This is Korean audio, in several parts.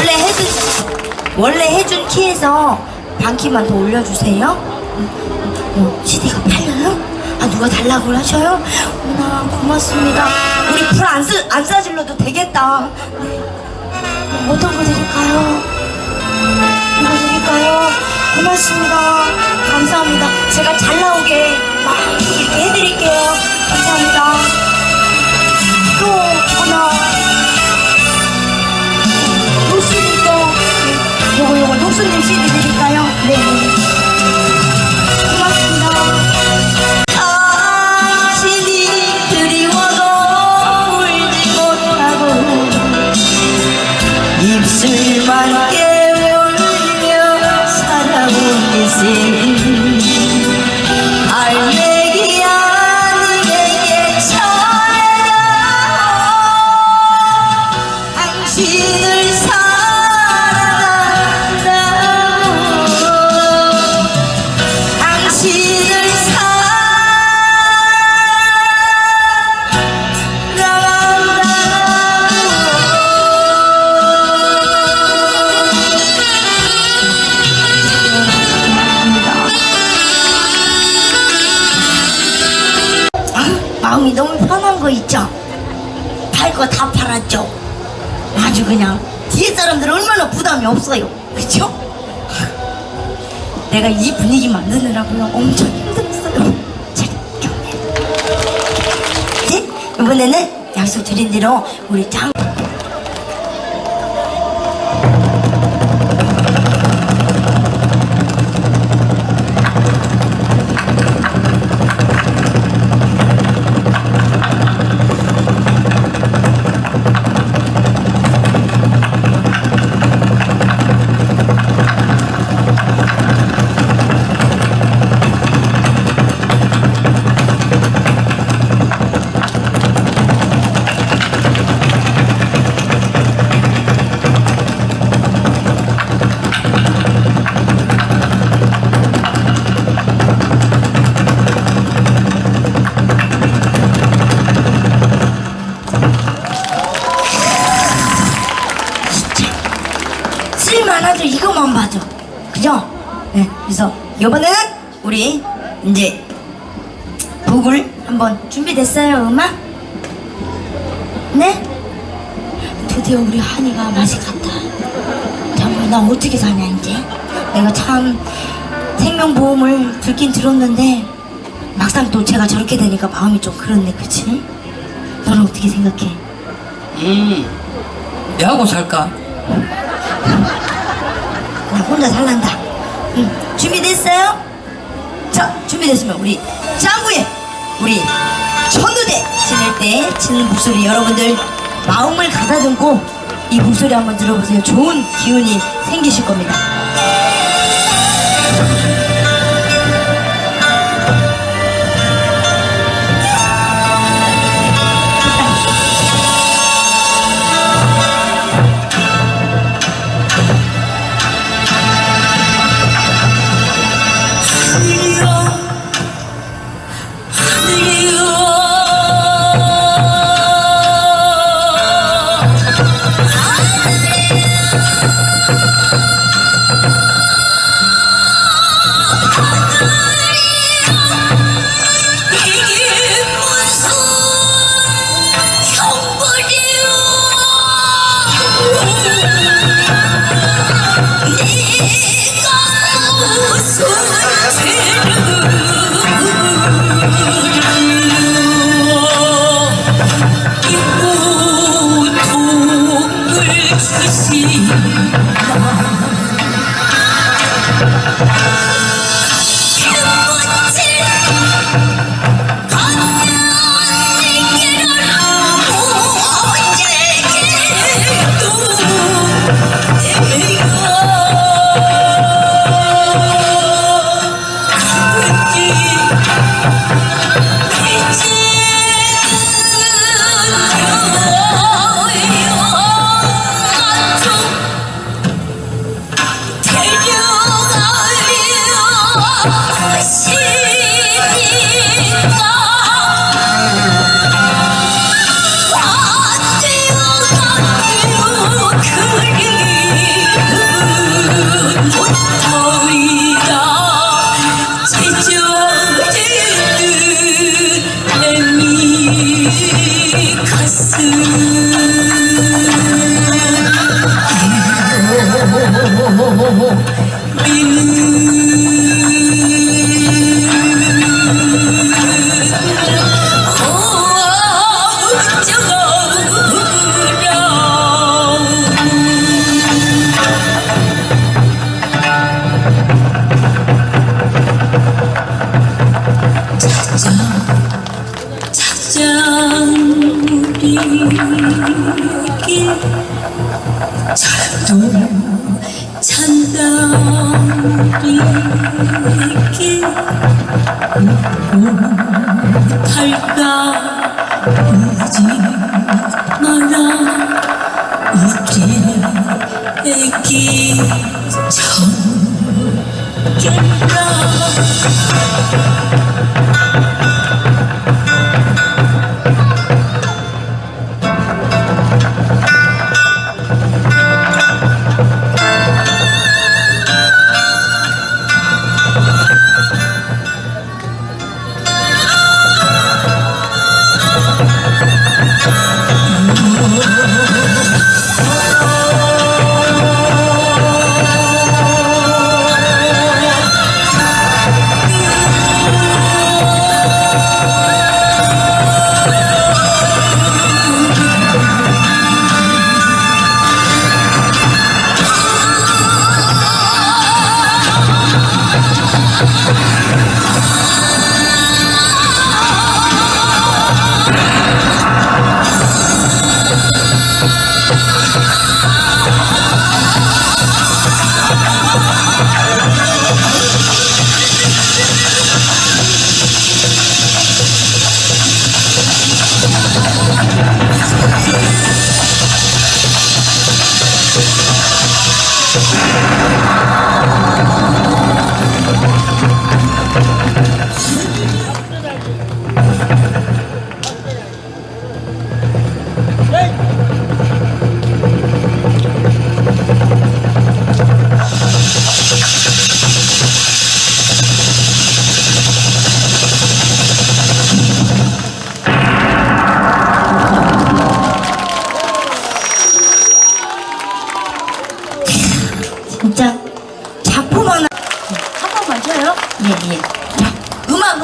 원래 해준 원래 해준 키에서 반 키만 더 올려주세요. 어, CD가 팔려요? 아 누가 달라고 하셔요? 어머나 고맙습니다. 우리 불안 싸질러도 되겠다. 네. 어, 어떤 거 드릴까요? 이거 드릴까요? 고맙습니다. 감사합니다. 제가 잘 나오게 막 이렇게 해드릴게요. 감사합니다. 또 하나. 요거 요거 녹수님 CD 드릴까요? 네. 마음이 너무 편한 거 있죠? 팔 거 다 팔았죠? 아주 그냥 뒤에 사람들 얼마나 부담이 없어요. 그쵸? 내가 이 분위기 만드느라고요. 엄청 힘들었어요. 이제 이번에는 약속 드린 대로 우리 장 우리 이제 곡을 한번 준비됐어요, 음악? 네? 드디어 우리 한이가 맛이 갔다. 정말 나 어떻게 사냐 이제? 내가 참 생명보험을 들긴 들었는데 막상 또 제가 저렇게 되니까 마음이 좀 그렇네, 그치? 너는 어떻게 생각해? 음, 내하고 살까? 나 혼자 살란다. 응. 준비됐어요? 자, 준비됐으면 우리 짱구의 우리 천도대 지낼 때 치는 목소리 여러분들 마음을 가다듬고 이 목소리 한번 들어보세요. 좋은 기운이 생기실 겁니다. 찬다리 이렇게 팔까 울지 마라 우리 애기 참겠다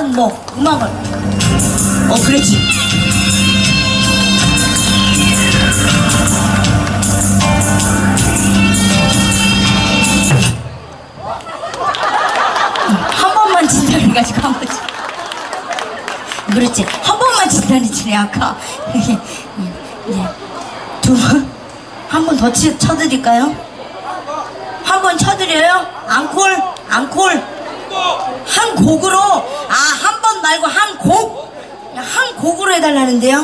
음악은 뭐 음악은 어 그렇지 한 번만 그래가지고 한 번. 치- 그렇지 한 번만 치네 아까 두번한 번 더 쳐드릴까요? 한 번 쳐드려요? 앙콜? 앙콜? 한 곡으로? 아, 한 번 말고 한 곡? 한 곡으로 해달라는데요?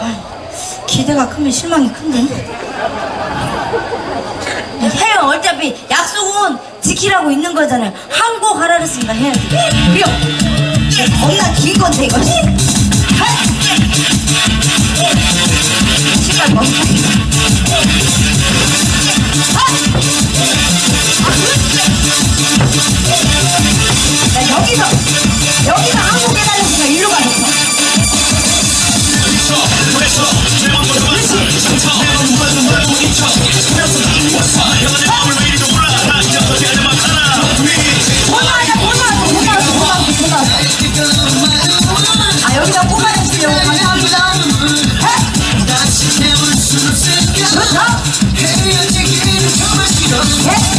아이, 기대가 크면 실망이 큰데? 해요. 어차피 약속은 지키라고 있는 거잖아요. 한 곡 하라 그랬으니까 해야지. 그래요. 겁나 긴 건데, 이거. 하! 시간 멈춰. 나 여기서 여기서 한국 해달라니까 일로 가겠어. 해,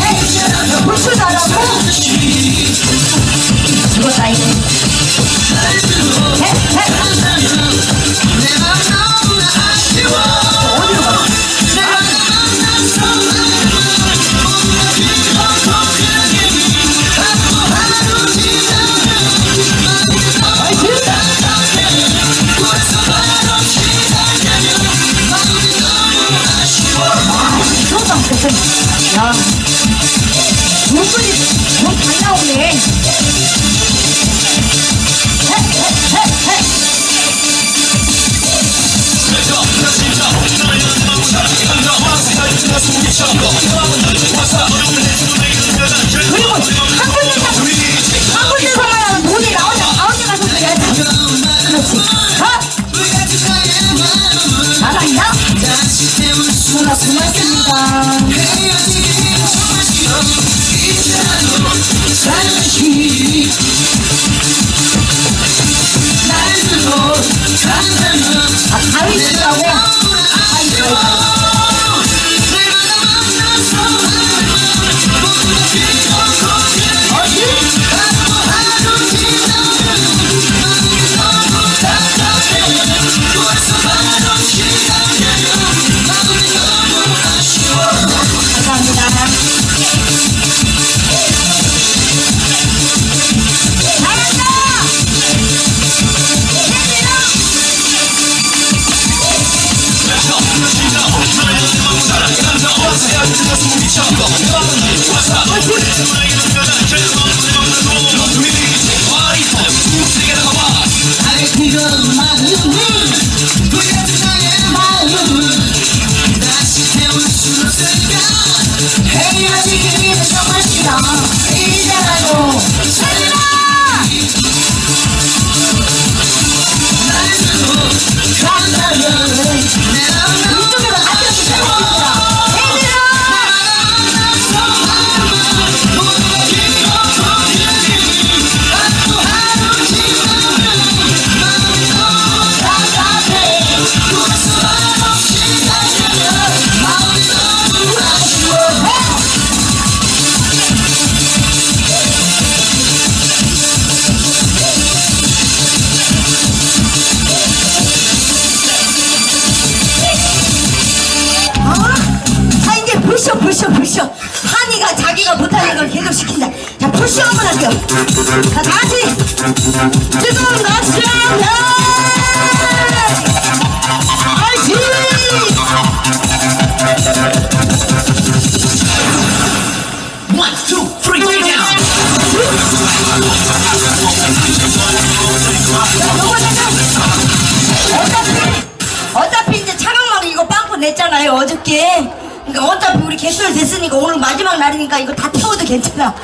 개술 됐으니까 오늘 마지막 날이니까 이거 다 태워도 괜찮아.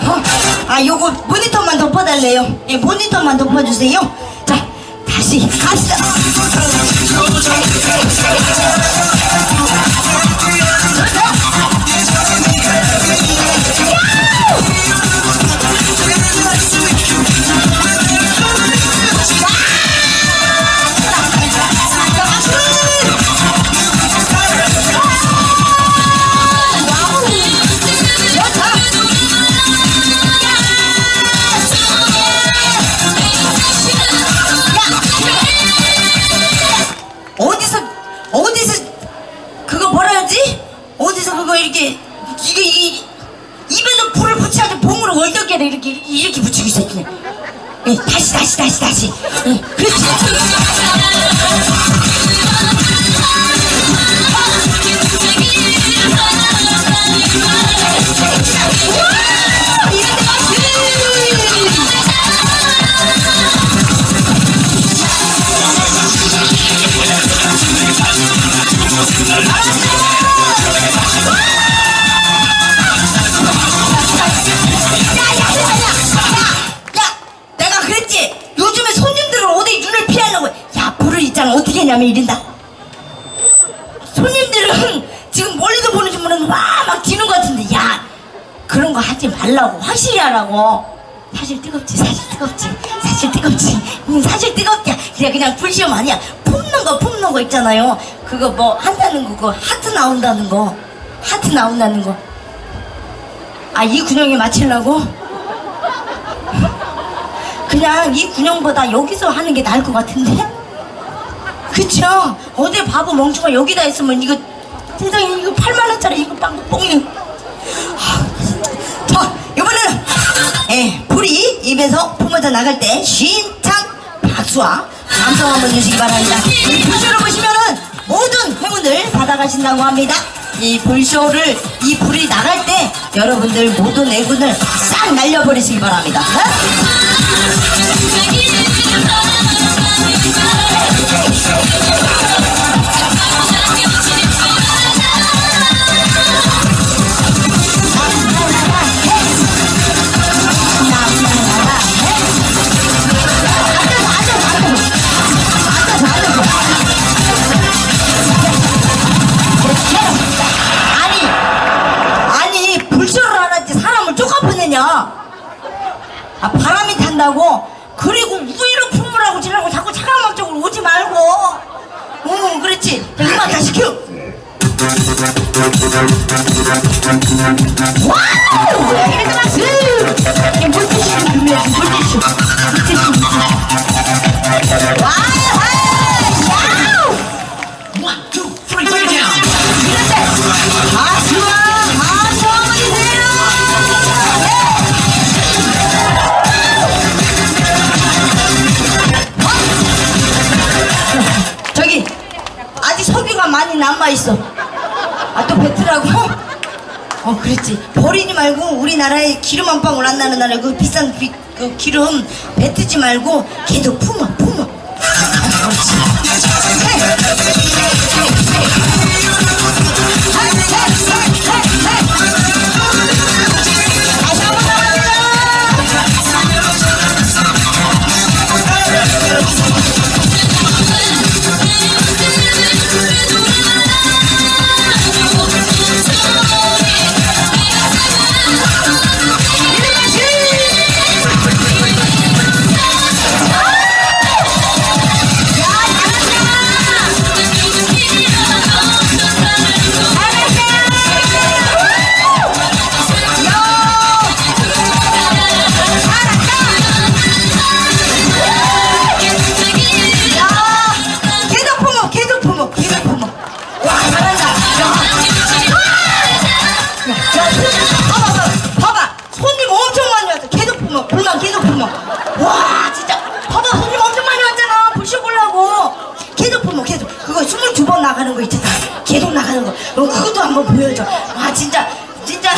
어? 아 요거 모니터만 덮어달래요. 예 모니터만 덮어주세요. 자 다시 갑시다 하라고. 사실 뜨겁지, 사실 뜨겁지, 사실 뜨겁지, 음, 사실 뜨겁지. 그냥 그냥 불시험 아니야. 품는 거, 품는 거 있잖아요. 그거 뭐 한다는 거, 그거 하트 나온다는 거, 하트 나온다는 거. 아, 이 군형에 맞추려고? 그냥 이 군형보다 여기서 하는 게 나을 것 같은데? 그쵸? 어제 바보 멍청아 여기다 있으면 이거 세상에 이거 8만원짜리 이거 빵 뽕이 자 이번에는 예, 불이 입에서 품어져 나갈 때 쉰창 박수와 감성 한번 주시기 바랍니다. 이 불쇼를 보시면은 모든 행운을 받아가신다고 합니다. 이 불쇼를 이 불이 나갈 때 여러분들 모든 애군을 싹 날려버리시기 바랍니다. 어? 저기 많이 남아 있어 아또 뱉으라고? 어 그랬지. 버리지 말고 우리나라에 기름 한 방울 안 나는 나라에 그 비싼 비, 그 기름 뱉지 말고 걔도 품어 품어. 다시 나가는 거. 너 그것도 한번 보여줘. 와, 진짜, 진짜.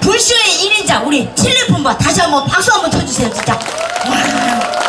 불쇼의 1인자, 우리 칠레 품바. 다시 한번 박수 한번 쳐주세요, 진짜. 와.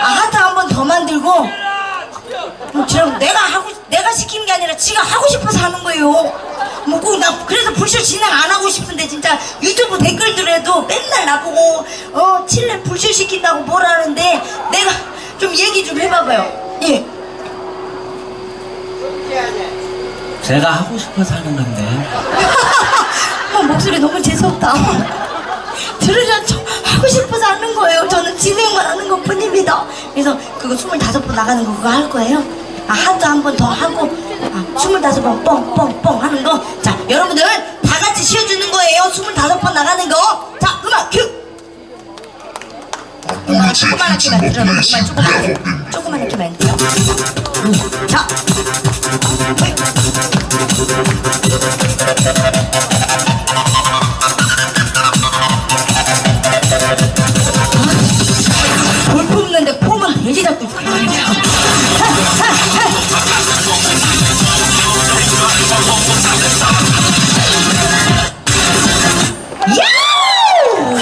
아 하트 한 번 더 만들고. 음, 그럼 내가 하고 내가 시키는 게 아니라 지가 하고 싶어서 하는 거예요. 뭐 꼭 나 그래서 불쇼 진행 안 하고 싶은데 진짜 유튜브 댓글들에도 맨날 나보고 어 칠레 불쇼 시킨다고 뭐라는데 내가 좀 얘기 좀 해봐봐요. 예. 제가 하고 싶어서 하는 건데 어, 목소리 너무 재수없다. 들으면 저 하고 싶어서 하는 거예요. 저는 진행만 하는 것 뿐입니다. 그래서 그거 25번 나가는 거 그거 할 거예요. 아, 하트 한번 더 하고, 아, 25번 뻥뻥뻥 하는 거. 자, 여러분들 다 같이 쉬어주는 거예요. 25번 나가는 거. 자, 음악 큐! 아, 조그만 하기만 들어요. 조그만, 조그만. 조그만 하기만 돼요. 음, 자. 되게 잡고 있어. 야우!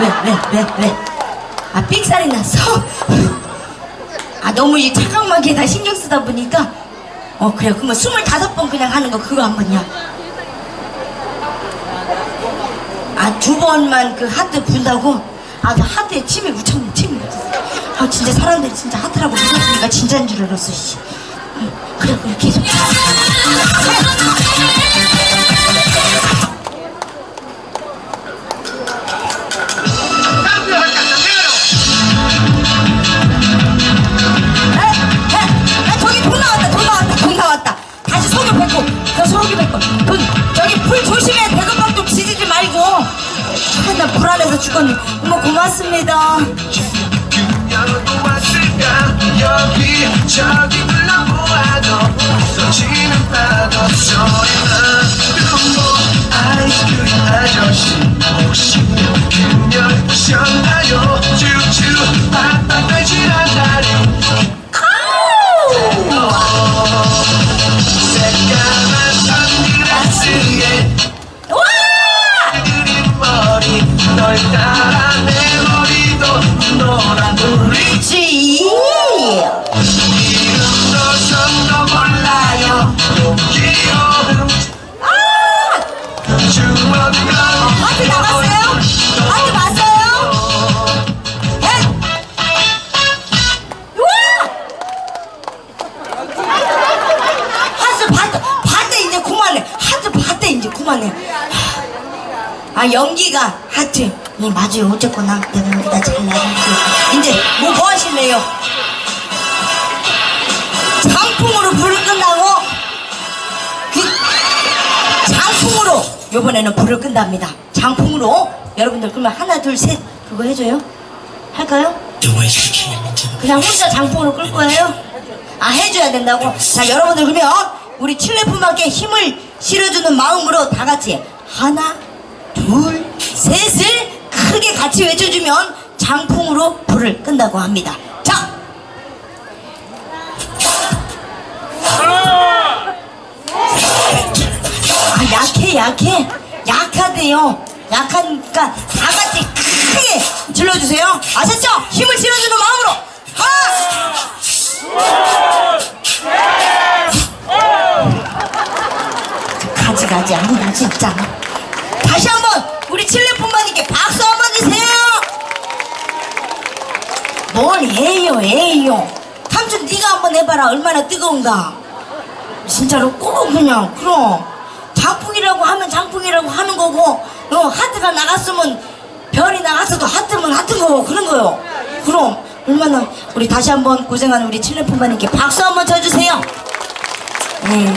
왜, 왜, 왜, 왜? 너무 이 착각마기에다 신경 쓰다 보니까. 어, 그래. 그러면 25번 그냥 하는 거, 그거 한 번요. 아, 두 번만 그 하트 분다고? 아, 그 하트에 침이 묻혔네, 침이 묻혔어. 아, 진짜 사람들이 진짜 하트라고 믿었으니까 진짜인 줄 알았어, 씨. 응, 그래, 그래, 계속. 불 조심해, 대금방 좀 지지지 말고. 아, 나 불안해서 죽겠네. 어머, 고맙습니다. 여기 저기 불러보아도 없어지는 파도 소리만 그놈도 아이스크림 아저씨 혹시 아 연기가 하트 이 맞아요 어쨌거나 내가 여기다 잘 놔줄게요 이제 뭐, 뭐 하실래요? 장풍으로 불을 끈다고? 그 장풍으로 요번에는 불을 끈답니다 장풍으로 여러분들 그러면 하나 둘 셋 그거 해줘요? 할까요? 그냥 혼자 장풍으로 끌 거예요? 아 해줘야 된다고? 자 여러분들 그러면 우리 칠레품한테 힘을 실어주는 마음으로 다 같이 하나 둘 셋을 크게 같이 외쳐주면 장풍으로 불을 끈다고 합니다 자 아, 약해, 약해. 약하대요. 약하니까 다 같이 크게 질러주세요. 아셨죠? 힘을 실어주는 마음으로. 하나! 가지, 가지, 아니야, 진짜. 다시 한 번, 우리 칠레분만님께 박수 한 번 주세요. 뭘 해요, 해요. 삼촌, 네가 한번 해봐라. 얼마나 뜨거운가. 진짜로 꼭 그냥 그럼 장풍이라고 하면 장풍이라고 하는 거고 어, 하트가 나갔으면 별이 나갔어도 하트면 하트인 거고 그런 거요 그럼 얼마나 우리 다시 한번 고생하는 우리 칠레품마님께 박수 한번 쳐주세요 네.